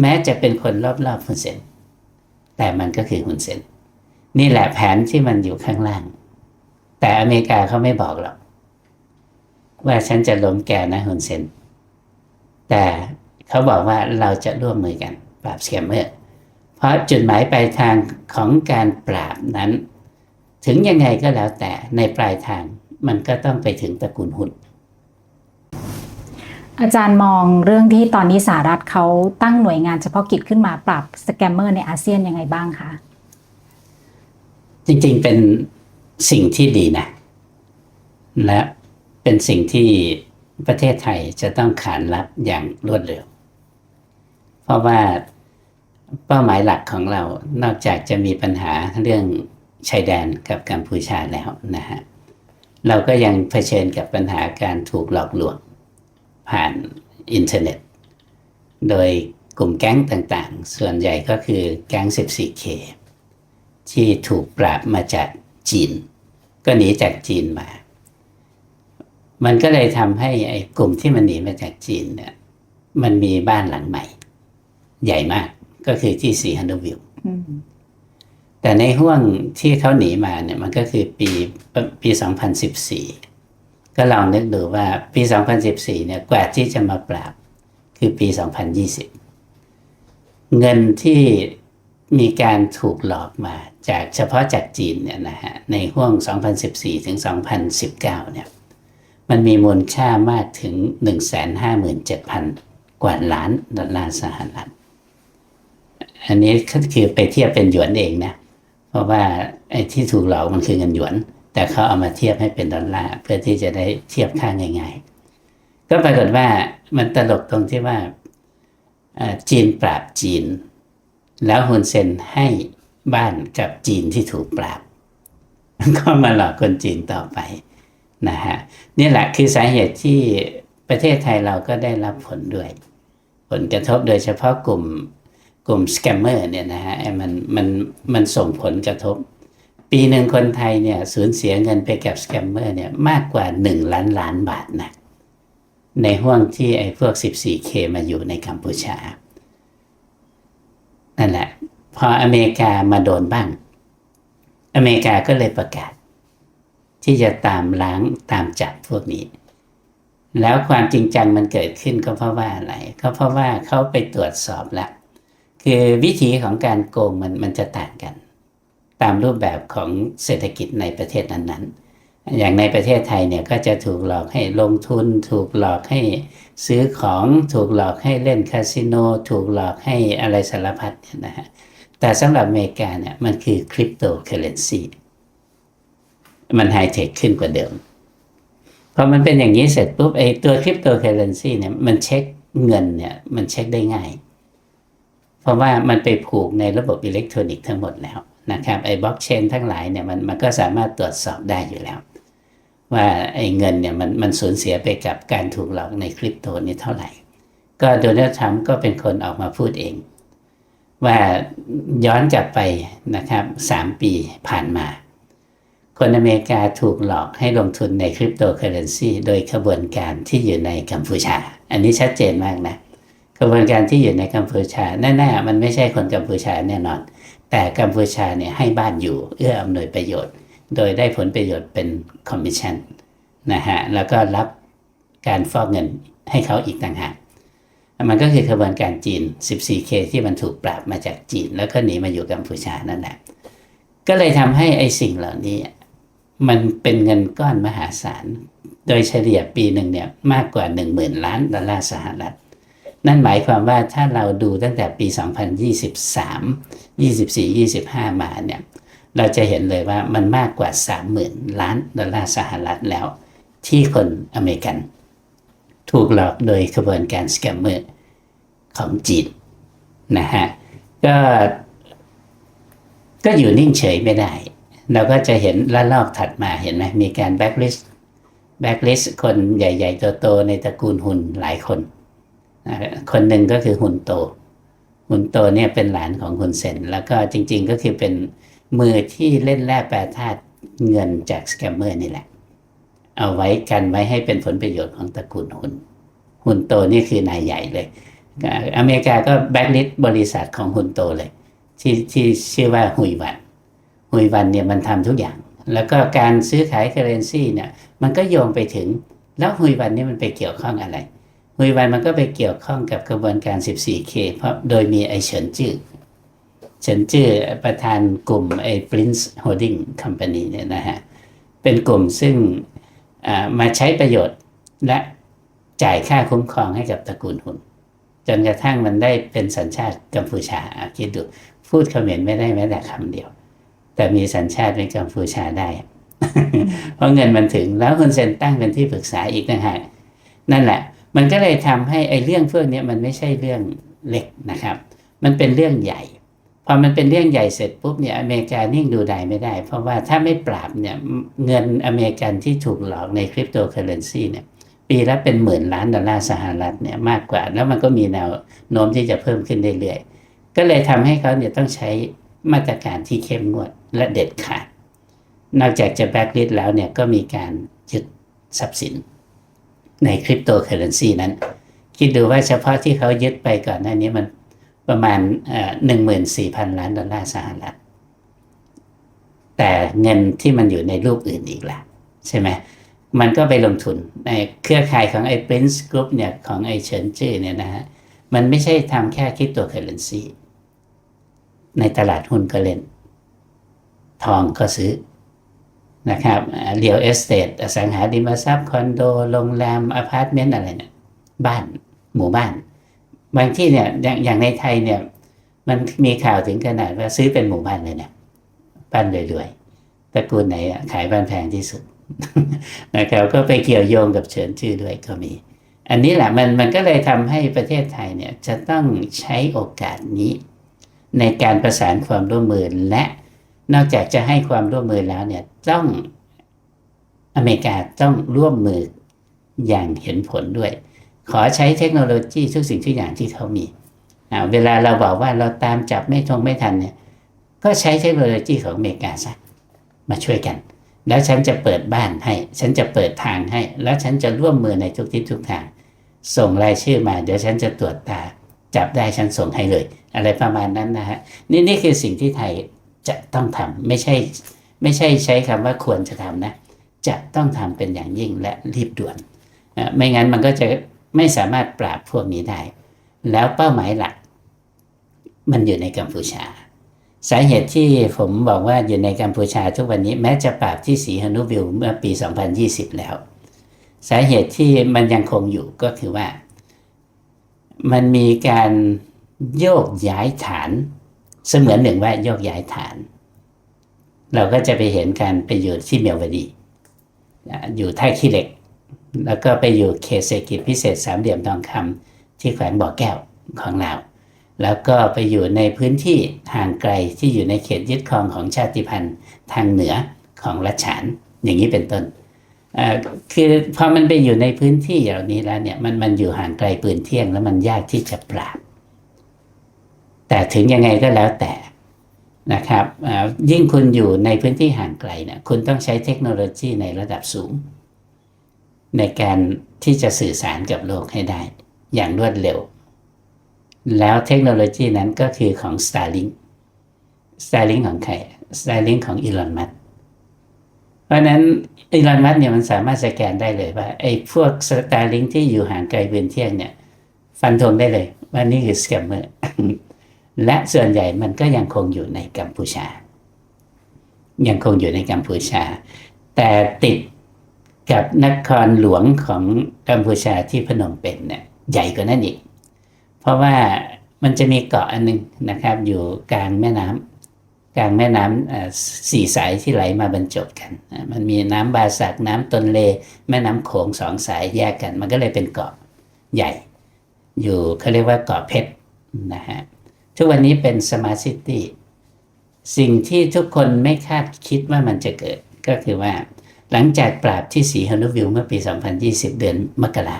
แม้จะเป็นคนรอบๆฮุนเซนแต่มันก็คือฮุนเซนนี่แหละแผนที่มันอยู่ข้างล่าง แต่อเมริกาเขาไม่บอกหรอกว่าฉันจะล้มแกนะฮุนเซนแต่เขาบอกว่าเราจะร่วมมือกัน ปราบสแกมเมอร์เพราะจุดหมายปลายทางของการปราบนั้น ถึงยังไงก็แล้วแต่ในปลายทางมันก็ต้องไปถึงตระกูลหุ้น อาจารย์มองเรื่องที่ตอนนี้สหรัฐเขาตั้งหน่วยงานเฉพาะกิจขึ้นมาปราบสแกมเมอร์ในอาเซียนยังไงบ้างคะ จริงๆเป็นสิ่งที่ดีนะ และเป็นสิ่งที่ประเทศไทยจะต้องขานรับอย่างรวดเร็ว เพราะว่าเป้าหมายหลักของเรา นอกจากจะมีปัญหาเรื่องชายแดนกับกัมพูชาแล้วนะฮะ เราก็ยังเผชิญกับปัญหาการถูกหลอกลวง ผ่านอินเทอร์เน็ต โดยกลุ่มแก๊งต่างๆ ส่วนใหญ่ก็คือแก๊ง 14K ที่ถูกปราบมาจากจีน ก็หนีจากจีนมา มันก็เลยทำให้ไอ้กลุ่มที่มันหนีมาจากจีนเนี่ย มันมีบ้านหลังใหม่ ใหญ่มากก็คือที่สีฮันโดวิลอืมแต่ในห่วงที่เขาหนีมาเนี่ยมันก็คือปีปี 2014 ก็ลองนึกดูว่าปี 2014 เนี่ยกว่าที่จะมาปราบคือปี 2020 เงินที่มีการถูกหลอกมาจากเฉพาะจากจีนเนี่ยนะฮะในห่วง 2014 ถึง 2019 เนี่ยมันมีมูลค่ามากถึง 157,000 กว่าล้านดอลลาร์สหรัฐ อันนี้ก็คือไปเทียบเป็นหยวนเองนะ เพราะว่าไอ้ที่ถูกหลอกมันคือเงินหยวน แต่เขาเอามาเทียบให้เป็นดอลลาร์เพื่อที่จะได้เทียบค่าง่ายๆก็ปรากฏว่ามันตลกตรงที่ว่าจีนปราบจีน แล้วฮุนเซนให้บ้านกับจีนที่ถูกปราบก็มาหลอกคนจีนต่อไปนะฮะนี่แหละคือสาเหตุที่ประเทศไทยเราก็ได้รับผลด้วย ผลกระทบโดยเฉพาะกลุ่มกลุ่มสแกมเมอร์เนี่ยนะฮะมันมันมันส่งผลกระทบ ปีหนึ่งคนไทยเนี่ยสูญเสียเงินไปกับสแกมเมอร์เนี่ยมากกว่า 1 ล้านล้านบาทนะในห่วงที่ไอ้พวก 14K มาอยู่ในกัมพูชา นั่นแหละ พออเมริกามาโดนบ้าง อเมริกาก็เลยประกาศ ที่จะตามล้างตามจับพวกนี้ แล้วความจริงจังมันเกิดขึ้นก็เพราะว่าอะไร ก็เพราะว่าเขาไปตรวจสอบแล้ว คือวิธีของการโกงมันมันจะต่างกัน ตามรูปแบบของเศรษฐกิจในประเทศนั้นๆ อย่างในประเทศไทยเนี่ยก็จะถูกหลอกให้ลงทุน ถูกหลอกให้ซื้อของถูกหลอกให้เล่นคาสิโน ถูกหลอกให้อะไรสารพัดเนี่ยนะฮะแต่สำหรับอเมริกาเนี่ยมันคือคริปโตเคเรนซีมันไฮเทคขึ้นกว่าเดิมพอมันเป็นอย่างนี้เสร็จปุ๊บไอ้ตัวคริปโตเคเรนซีเนี่ยมันเช็คเงินเนี่ยมันเช็คได้ง่าย เพราะว่ามันไปผูกในระบบอิเล็กทรอนิกส์ทั้งหมดแล้ว นะครับไอ้บล็อกเชนทั้งหลายเนี่ยมันมันก็สามารถตรวจสอบได้อยู่แล้ว ว่าไอ้เงินเนี่ยมันมันสูญเสียไปกับการถูกหลอกในคริปโตนี่เท่าไหร่ ก็โดนัลด์ทรัมป์ก็เป็นคนออกมาพูดเอง ว่าย้อนกลับไปนะครับสามปีผ่านมา คนอเมริกาถูกหลอกให้ลงทุนในคริปโตเคอเรนซีโดยขบวนการที่อยู่ในกัมพูชา อันนี้ชัดเจนมากนะกระบวนการที่อยู่ในกัมพูชาแน่ๆมันไม่ใช่คนกัมพูชาแน่นอน แต่กัมพูชาเนี่ยให้บ้านอยู่เอื้ออำนวยประโยชน์ โดยได้ผลประโยชน์เป็นคอมมิชชั่นนะฮะแล้วก็รับการฟอกเงินให้เขาอีกต่างหากมันก็คือกระบวนการจีน 14K ที่มันถูกปราบมาจากจีน แล้วก็หนีมาอยู่กัมพูชานั่นแหละก็เลยทำให้ไอ้สิ่งเหล่านี้ มันเป็นเงินก้อนมหาศาล โดยเฉลี่ยปีหนึ่งเนี่ยมากกว่า 1 0,000 ล้านดอลลาร์สหรัฐ นั่นหมายความว่าถ้าเราดูตั้งแต่ปี 2023 24 25 มาเนี่ย เราจะเห็นเลยว่ามันมากกว่า 30,000 ล้านดอลลาร์สหรัฐแล้ว ที่คนอเมริกัน ถูกหลอกโดยขบวนการสแกมเมอร์ของจีนนะฮะ ก็ก็อยู่นิ่งเฉยไม่ได้ เราก็จะเห็นละลอกถัดมาเห็นไหมมีการแบ็กลิสต์แบ็กลิสต์คนใหญ่ ๆ โตๆในตระกูลหุ่นหลายคน คนหนึ่งก็คือหุ่นโต หุ่นโตเนี่ยเป็นหลานของหุ่นเซนแล้วก็จริง ๆ ก็คือเป็นมือที่เล่นแร่แปรธาตุเงินจากสแกมเมอร์นี่แหละ เอาไว้กันไว้ให้เป็นผลประโยชน์ของตระกูลหุ่น หุ่นโตนี่คือนายใหญ่เลย อเมริกาก็แบ็กลิสต์บริษัทของฮุนโตเลย ที่ที่ชื่อว่าฮุยวันฮุยวันเนี่ยมันทำทุกอย่าง แล้วก็การซื้อขายเคเรนซีเนี่ยมันก็โยงไปถึงแล้วฮุยวันนี่มันไปเกี่ยวข้องอะไร ฮุยวันมันก็ไปเกี่ยวข้องกับกระบวนการ 14K เพราะโดยมีไอเฉินจื้อเฉินจื้อประธานกลุ่มไอ Prince Holding Company เนี่ยนะฮะ เป็นกลุ่มซึ่งอ่ามาใช้ประโยชน์และจ่ายค่าคุ้มครองให้กับตระกูลหุ่น จนกระทั่งมันได้เป็นสัญชาติกัมพูชาคิดดูพูดเขมรไม่ได้แม้แต่คำเดียว แต่มีสัญชาติเป็นกัมพูชาได้ เพราะเงินมันถึงแล้วคุณเซนตั้งเป็นที่ปรึกษาอีกต่างหากนั่นแหละ มันก็เลยทำให้ไอ้เรื่องพวกเนี้ยมันไม่ใช่เรื่องเล็กนะครับ มันเป็นเรื่องใหญ่ พอมันเป็นเรื่องใหญ่เสร็จปุ๊บเนี่ยอเมริกานิ่งดูได้ไม่ได้ เพราะว่าถ้าไม่ปราบเนี่ยเงินอเมริกันที่ถูกหลอกในคริปโตเคอเรนซีเนี่ยปีละเป็นหมื่นล้านดอลลาร์สหรัฐเนี่ยมากกว่า แล้วมันก็มีแนวโน้มที่จะเพิ่มขึ้นเรื่อยๆ ก็เลยทำให้เขาเนี่ยต้องใช้มาตรการที่เข้มงวดและเด็ดขาด นอกจากจะแบ็กลิสแล้วเนี่ยก็มีการยึดทรัพย์สิน ในคริปโตเคอเรนซีนั้น คิดดูว่าเฉพาะที่เขายึดไปก่อนหน้านี้มันประมาณหนึ่งหมื่นสี่พันล้านดอลลาร์สหรัฐ แต่เงินที่มันอยู่ในรูปอื่นอีกล่ะใช่ไหมมันก็ไปลงทุนในเครือข่ายของไอ้ Prince Group เนี่ยของไอ้เฉินจื้อเนี่ยนะฮะ มันไม่ใช่ทำแค่คริปโตเคอเรนซีในตลาดหุ้นก็เล่น ทองก็ซื้อ นะครับเรียลเอสเตทอสังหาริมทรัพย์คอนโดโรงแรมอพาร์ตเมนต์อะไรเนี่ยบ้านหมู่บ้าน บางที่เนี่ยอย่างในไทยเนี่ยมันมีข่าวถึงขนาดว่าซื้อเป็นหมู่บ้านเลยเนี่ยบ้านรวยๆตระกูลไหนขายบ้านแพงที่สุดนะครับก็ไปเกี่ยวโยงกับเฉินจื้อด้วยก็มี อันนี้แหละมันมันก็เลยทำให้ประเทศไทยเนี่ยจะต้องใช้โอกาสนี้ ในการประสานความร่วมมือและ นอกจากจะให้ความร่วมมือแล้วเนี่ยต้องอเมริกาต้องร่วมมืออย่างเห็นผลด้วย ขอใช้เทคโนโลยีทุกสิ่งทุกอย่างที่เขามีเวลาเราบอกว่าเราตามจับไม่ทงไม่ทันเนี่ยก็ใช้เทคโนโลยีของอเมริกาซะมาช่วยกัน แล้วฉันจะเปิดบ้านให้ ฉันจะเปิดทางให้ แล้วฉันจะร่วมมือในทุกทิศทุกทาง ส่งรายชื่อมา เดี๋ยวฉันจะตรวจตา จับได้ฉันส่งให้เลย อะไรประมาณนั้นนะฮะนี่นี่คือสิ่งที่ไทย จะต้องทำไม่ใช่ไม่ใช่ใช้คำว่าควรจะทำนะ จะต้องทำเป็นอย่างยิ่งและรีบด่วนอะไม่งั้นมันก็จะไม่สามารถปราบพวกนี้ได้ แล้วเป้าหมายหลัก มันอยู่ในกัมพูชา สาเหตุที่ผมบอกว่าอยู่ในกัมพูชาทุกวันนี้แม้จะปราบที่สีฮนุวิวเมื่อปี 2020 แล้ว สาเหตุที่มันยังคงอยู่ก็คือว่า มันมีการโยกย้ายฐาน เสมือนหนึ่งว่าโยกย้ายฐาน เราก็จะไปเห็นการไปอยู่ที่เมียวดีอะอยู่ท่าขี้เหล็ก แล้วก็ไปอยู่เขตเศรษฐกิจพิเศษสามเหลี่ยมทองคำที่แขวงบ่อแก้วของเรา แล้วก็ไปอยู่ในพื้นที่ห่างไกลที่อยู่ในเขตยึดครองของชาติพันธุ์ทางเหนือของรัชฉานอย่างนี้เป็นต้นคือพอมันไปอยู่ในพื้นที่เหล่านี้แล้วเนี่ยมันมันอยู่ห่างไกลปืนเที่ยงแล้วมันยากที่จะปราบ แต่ถึงยังไงก็แล้วแต่นะครับยิ่งคุณอยู่ในพื้นที่ห่างไกลเนี่ยคุณต้องใช้เทคโนโลยีในระดับสูง ในการที่จะสื่อสารกับโลกให้ได้ อย่างรวดเร็ว แล้วเทคโนโลยีนั้นก็คือของ Starlink Starlink ของใคร Starlink ของอีลอนมัสเพราะฉะนั้นอีลอนมัสเนี่ยมันสามารถสแกนได้เลยว่าไอ้พวก Starlink ที่อยู่ห่างไกลเวียนเที่ยงเนี่ย ฟันธงได้เลยว่านี่คือสแกมเมอร์ และส่วนใหญ่มันก็ยังคงอยู่ในกัมพูชา ยังคงอยู่ในกัมพูชา แต่ติดกับนครหลวงของกัมพูชาที่พนมเปญเนี่ยใหญ่กว่านั้นอีก เพราะว่ามันจะมีเกาะอันหนึงนะครับ อยู่กลางแม่น้ำกลางแม่น้ำสี่สายที่ไหลมาบรรจบกัน มันมีน้ำบาสักน้ำตนเลแม่น้ำโขงสองสายแยกกัน มันก็เลยเป็นเกาะใหญ่ อยู่เขาเรียกว่าเกาะเพชรนะฮะ ทุกวันนี้เป็นสมาร์ทซิตี้สิ่งที่ทุกคนไม่คาดคิดว่ามันจะเกิดก็คือว่า หลังจากปราบที่สีฮานุวิวเมื่อปี 2020 เดือนมกรา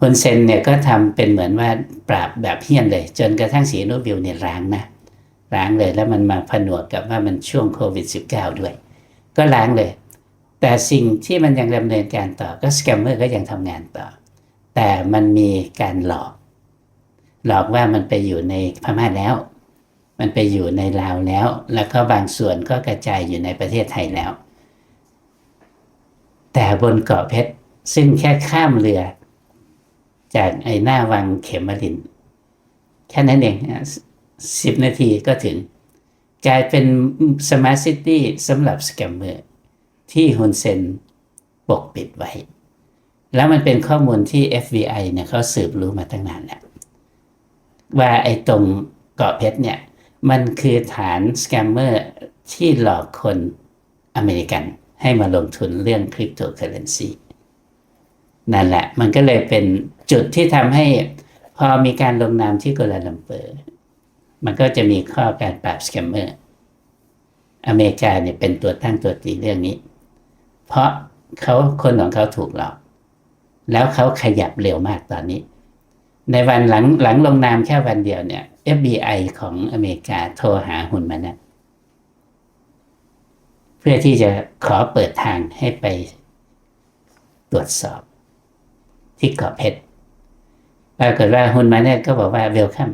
ฮุนเซนเนี่ยก็ทำเป็นเหมือนว่าปราบแบบเฮี้ยนเลย จนกระทั่งสีฮานุวิวเนี่ยล้างนะล้างเลยแล้วมันมาผนวกกับว่ามันช่วงโควิด -19 ด้วย ก็ล้างเลย แต่สิ่งที่มันยังดำเนินการต่อก็สแกมเมอร์ก็ยังทำงานต่อ แต่มันมีการหลอก หลอกว่ามันไปอยู่ในพม่าแล้ว มันไปอยู่ในลาวแล้ว แล้วก็บางส่วนก็กระจายอยู่ในประเทศไทยแล้ว แต่บนเกาะเพชรซึ่งแค่ข้ามเรือ จากไอ้หน้าวังเขมรินแค่นั้นเองสิบนาทีก็ถึง กลายเป็นสมาร์ทซิตี้สำหรับสแกมเมอร์ที่ฮุนเซนปกปิดไว้ แล้วมันเป็นข้อมูลที่ FBI เนี่ยเขาสืบรู้มาตั้งนานแล้ว ว่าไอ้ตรงเกาะเพชรเนี่ย มันคือฐานสแกมเมอร์ที่หลอกคนอเมริกันให้มาลงทุนเรื่องคริปโตเคอเรนซีนั่นแหละ มันก็เลยเป็นจุดที่ทำให้พอมีการลงนามที่กัวลาลัมเปอร์ มันก็จะมีข้อการปราบสแกมเมอร์ อเมริกาเนี่ยเป็นตัวตั้งตัวตีเรื่องนี้ เพราะเขาคนของเขาถูกหลอก แล้วเขาขยับเร็วมากตอนนี้ ในวันหลังหลังลงนามแค่วันเดียวเนี่ย FBI ของอเมริกาโทรหาหุนมานะเพื่อที่จะขอเปิดทางให้ไปตรวจสอบที่เกาะเพชรปรากฏว่าหุนมาเนี่ยก็บอกว่าเวลคัม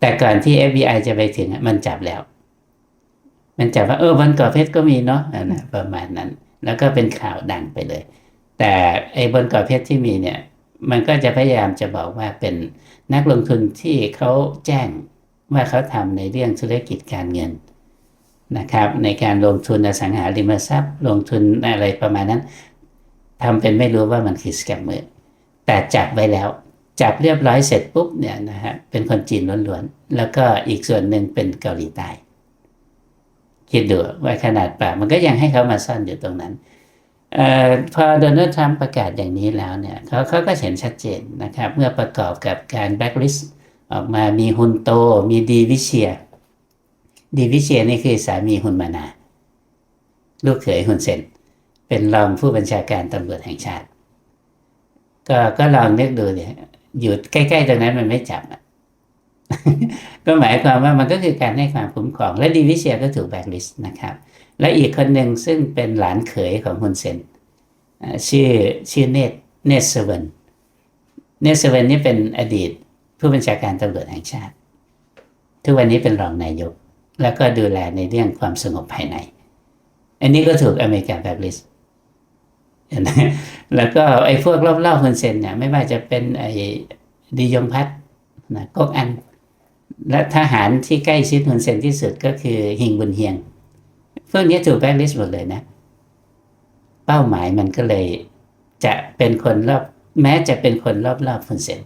แต่ก่อนที่ FBI จะไปถึงมันจับแล้ว มันจับว่าเออบนเกาะเพชรก็มีเนาะอะนะประมาณนั้น แล้วก็เป็นข่าวดังไปเลย แต่ไอ้บนเกาะเพชรที่มีเนี่ย มันก็จะพยายามจะบอกว่าเป็นนักลงทุนที่เขาแจ้งว่าเขาทำในเรื่องธุรกิจการเงินนะครับในการลงทุนอสังหาริมทรัพย์ ลงทุนอะไรประมาณนั้นทำเป็นไม่รู้ว่ามันคือสแกมเมอร์แต่จับไว้แล้วจับเรียบร้อยเสร็จปุ๊บเนี่ยนะฮะเป็นคนจีนล้วนๆ แล้วก็อีกส่วนหนึ่งเป็นเกาหลีใต้คิดดูว่าขนาดป่าบมันก็ยังให้เขามาซ่อนอยู่ตรงนั้น ออพอโดนัลด์ทรัมป์ประกาศอย่างนี้แล้วเนี่ยเขาเขาก็เห็นชัดเจนนะครับ เมื่อประกอบกับการแบ็กลิสต์ออกมามีฮุนโต มีดีวิเชีย ดีวิเชียนี่คือสามีฮุนมานา ลูกเขยฮุนเซน เป็นรองผู้บัญชาการตำรวจแห่งชาติ ก็ก็ลองนึกดูเนี่ยอยู่ใกล้ๆตรงนั้นมันไม่จับอะก็หมายความว่ามันก็คือการให้ความคุ้มครอง และดีวิเชียก็ถูกแบ็กลิสต์นะครับ และอีกคนหนึ่งซึ่งเป็นหลานเขยของฮุนเซนชื่อชื่อเนตเนตเซเวนเนตเซเวนนี่เป็นอดีตผู้บัญชาการตำรวจแห่งชาติ ทุกวันนี้เป็นรองนายก แล้วก็ดูแลในเรื่องความสงบภายใน อันนี้ก็ถูกอเมริกันแบ็กลิสแล้วก็ไอ้พวกรอบๆฮุนเซนเนี่ยไม่ว่าจะเป็นไอ้ดียงพัทนะก๊กอัน และทหารที่ใกล้ชิดฮุนเซนที่สุดก็คือฮิงบุนเฮียง พวกนี้ถูกแบ็กลิสต์หมดเลยนะ เป้าหมายมันก็เลย จะเป็นคนรอบแม้จะเป็นคนรอบๆฮุนเซน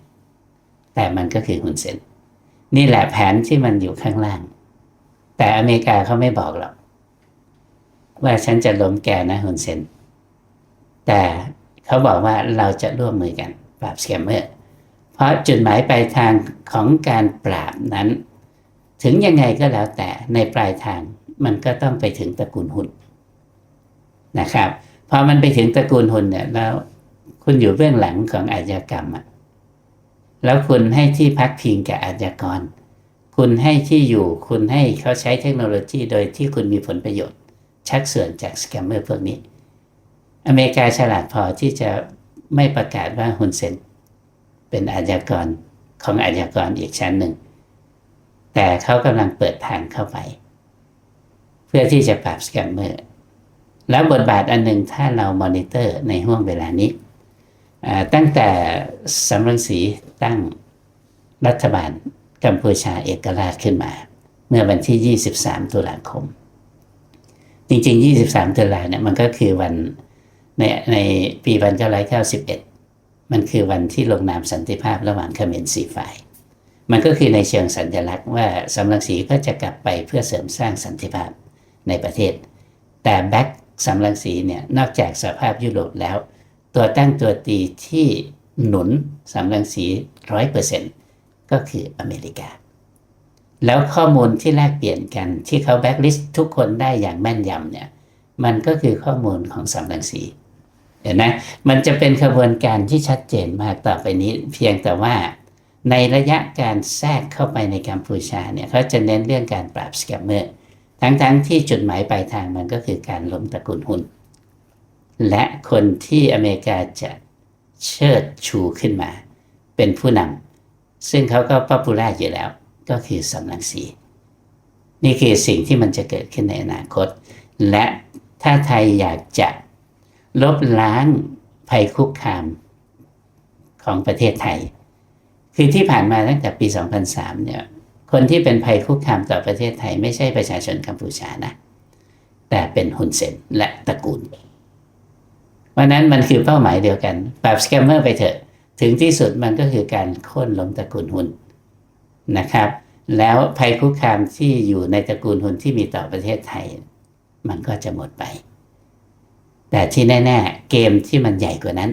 แต่มันก็คือฮุนเซนนี่แหละแผนที่มันอยู่ข้างล่าง แต่อเมริกาเขาไม่บอกหรอกว่าฉันจะล้มแกนะฮุนเซนแต่เขาบอกว่าเราจะร่วมมือกัน ปราบสแกมเมอร์ เพราะจุดหมายปลายทางของการปราบนั้น ถึงยังไงก็แล้วแต่ในปลายทาง มันก็ต้องไปถึงตระกูลหุ่นนะครับพอมันไปถึงตระกูลหุ่นเนี่ยแล้วคุณอยู่เบื้องหลังของอาชญากรรมอะแล้วคุณให้ที่พักพิงแก่อาชญากร คุณให้ที่อยู่ คุณให้เขาใช้เทคโนโลยีโดยที่คุณมีผลประโยชน์ ชักส่วนจากสแกมเมอร์พวกนี้ อเมริกาฉลาดพอที่จะไม่ประกาศว่าฮุนเซนเป็นอาชญากรของอาชญากรอีกชั้นหนึ่ง แต่เขากำลังเปิดทางเข้าไป พื่อที่จะปราบสแกมเมอร์ แล้วบทบาทอันหนึ่งถ้าเรามอนิเตอร์ในห่วงเวลานี้ ตั้งแต่สำรังสีตั้งรัฐบาลกัมพูชาเอกราชขึ้นมา เมื่อวันที่ 23 ตุลาคม จริง ๆ 23 ตุลาเนี่ยมันก็คือวันในในปี1991มันคือวันที่ลงนามสันติภาพระหว่างเขมรสีฝ่าย มันก็คือในเชิงสัญลักษณ์ว่าสำรังสีก็จะกลับไปเพื่อเสริมสร้างสันติภาพ ในประเทศ แต่แบ็กสำรังสีเนี่ยนอกจากสภาพยุโรปแล้ว ตัวตั้งตัวตีที่หนุนสำรังสีร้อยเปอร์เซ็นต์ก็คืออเมริกา แล้วข้อมูลที่แลกเปลี่ยนกันที่เขาแบ็กลิสต์ทุกคนได้อย่างแม่นยำเนี่ยมันก็คือข้อมูลของสำรังสีเห็นไหมมันจะเป็นขบวนการที่ชัดเจนมากต่อไปนี้ เพียงแต่ว่าในระยะการแทรกเข้าไปในกัมพูชาเนี่ยเขาจะเน้นเรื่องการปราบสแกมเมอร์ ทั้งๆทที่จุดหมายปลายทางมันก็คือการล้มตระกูลหุนและคนที่อเมริกาจะเชิดชูขึ้นมา เป็นผู้นำซึ่งเขาก็ป๊อปปูล่าอยู่แล้ว ก็คือสำนักสีนี่คือสิ่งที่มันจะเกิดขึ้นในอนาคต และถ้าไทยอยากจะลบล้างภัยคุกคามของประเทศไทย คือที่ผ่านมาตั้งแต่ปี 2003 เนี่ย คนที่เป็นภัยคุกคามต่อประเทศไทย ไม่ใช่ประชาชนกัมพูชานะ แต่เป็นฮุนเซนและตระกูลเพราะนั้นมันคือเป้าหมายเดียวกันปราบสแกมเมอร์ไปเถอะ ถึงที่สุดมันก็คือการโค่นล้มตระกูลหุนนะครับ แล้วภัยคุกคามที่อยู่ในตระกูลหุนที่มีต่อประเทศไทย มันก็จะหมดไป แต่ที่แน่ๆเกมที่มันใหญ่กว่านั้น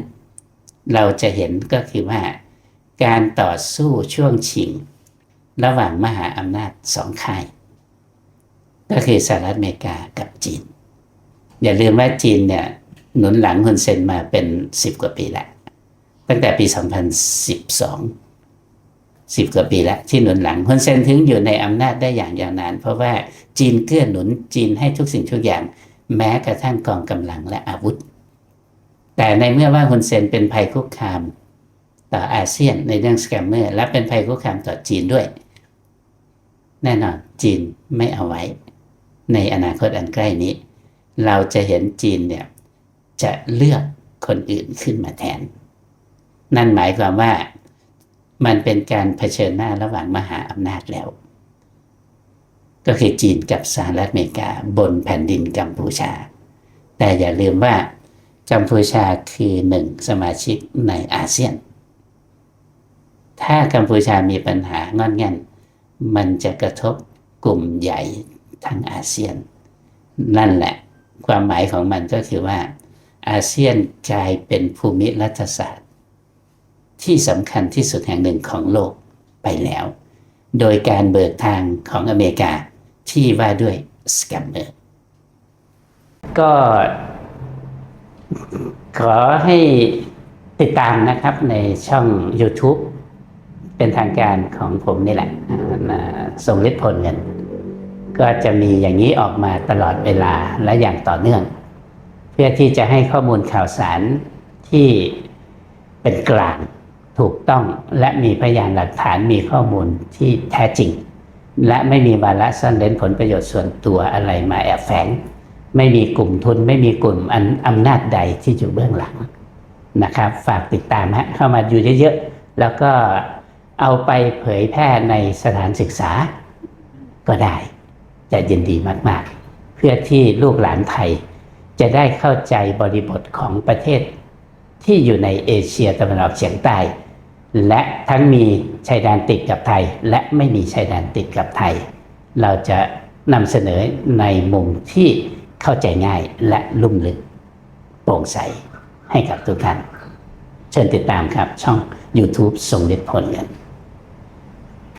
เราจะเห็นก็คือว่าการต่อสู้ช่วงชิง ระหว่างมหาอำนาจสองค่าย ก็คือสหรัฐอเมริกากับจีน อย่าลืมว่าจีนเนี่ยหนุนหลังฮุนเซนมาเป็นสิบกว่าปีแล้วตั้งแต่ปี 2012สิบกว่าปีแล้วที่หนุนหลังฮุนเซนถึงอยู่ในอำนาจได้อย่างยาวนาน เพราะว่าจีนเกื้อหนุนจีนให้ทุกสิ่งทุกอย่าง แม้กระทั่งกองกำลังและอาวุธ แต่ในเมื่อว่าฮุนเซนเป็นภัยคุกคามต่ออาเซียนในเรื่องสแกมเมอร์และเป็นภัยคุกคามต่อจีนด้วย แน่นอนจีนไม่เอาไว้ ในอนาคตอันใกล้นี้ เราจะเห็นจีนเนี่ยจะเลือกคนอื่นขึ้นมาแทน นั่นหมายความว่ามันเป็นการเผชิญหน้าระหว่างมหาอำนาจแล้ว ก็คือจีนกับสหรัฐอเมริกาบนแผ่นดินกัมพูชา แต่อย่าลืมว่ากัมพูชาคือหนึ่งสมาชิกในอาเซียน ถ้ากัมพูชามีปัญหางอนเงัน มันจะกระทบกลุ่มใหญ่ทั้งอาเซียน นั่นแหละ ความหมายของมันก็คือว่า อาเซียนกลายเป็นภูมิรัฐศาสตร์ ที่สำคัญที่สุดแห่งหนึ่งของโลกไปแล้ว โดยการเบิกทางของอเมริกาที่ว่าด้วยสแกมเมอร์ก็ขอให้ติดตามนะครับในช่อง YouTube เป็นทางการของผมนี่แหละ ทรงฤทธิ์พลเงินก็จะมีอย่างนี้ออกมาตลอดเวลาและอย่างต่อเนื่อง เพื่อที่จะให้ข้อมูลข่าวสารที่เป็นกลางถูกต้องและมีพยานหลักฐานมีข้อมูลที่แท้จริง และไม่มีวาระซ่อนเร้นผลประโยชน์ส่วนตัวอะไรมาแอบแฝง ไม่มีกลุ่มทุนไม่มีกลุ่มอันอำนาจใดที่อยู่เบื้องหลังนะครับ ฝากติดตามฮะเข้ามาอยู่เยอะๆแล้วก็ เอาไปเผยแพร่ในสถานศึกษาก็ได้ จะยินดีมากๆ เพื่อที่ลูกหลานไทย จะได้เข้าใจบริบทของประเทศ ที่อยู่ในเอเชียตะวันออกเฉียงใต้ และทั้งมีชายแดนติดกับไทย และไม่มีชายแดนติดกับไทย เราจะนำเสนอในมุมที่เข้าใจง่ายและลุ่มลึกโปร่งใสให้กับทุกท่าน เชิญติดตามครับช่อง YouTube ทรงฤทธิ์ผลเงิน